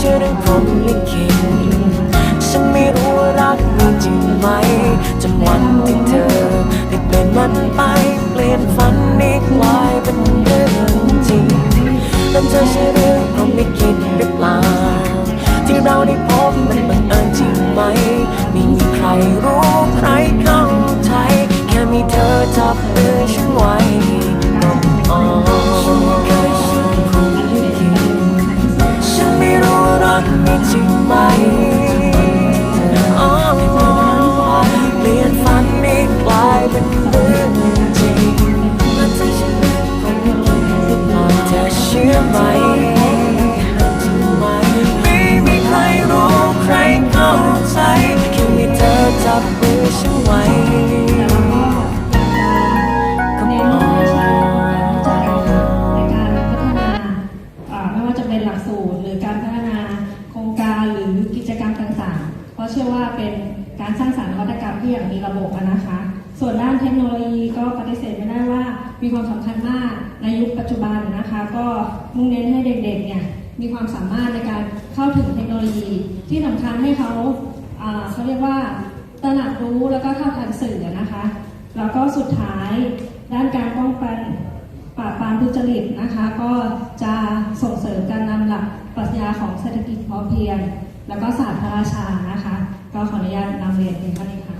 ใช่เรื่องพรมลิขิตฉันไม่รู้ว่ารักมีจริงไหมจนวันที่เธอได้เปลี่ยนมันไป เปลี่ยนฝันนี้กลายเป็นเรื่องจริงแล้วเธอใช่เรื่องพรมลิขิตหรือเปล่าที่เราได้พบมันบังเอิญจริงไหมไม่มีใครรู้ใครเข้าใจแค่มีเธอจับมือ จริงไหมอ๋อเปลี่ยนฝันนี้กลายเป็นเรื่องจริงและเธอเรื่องพรหมลิขิตหรือเปล่าเชื่อไหม เชื่อว่าเป็นการสร้างสรรค์นวัตกรรมที่อย่างมีระบบนะคะ ส่วนด้านเทคโนโลยีก็ปฏิเสธไม่ได้ว่ามีความสำคัญมากในยุคปัจจุบันนะคะ ก็มุ่งเน้นให้เด็กๆเนี่ยมีความสามารถในการเข้าถึงเทคโนโลยีที่สำคัญให้เขาเขาเรียกว่าตระหนักรู้แล้วก็เข้าทันสื่อนะคะ แล้วก็สุดท้ายด้านการป้องกันปราบปรามทุจริตนะคะ ก็จะส่งเสริมการนำหลักปรัชญาของเศรษฐกิจพอเพียง แล้วก็ศาสตร์พระราชานะคะ ก็ขออนุญาตนำเรียนเพียงเท่านี้ค่ะ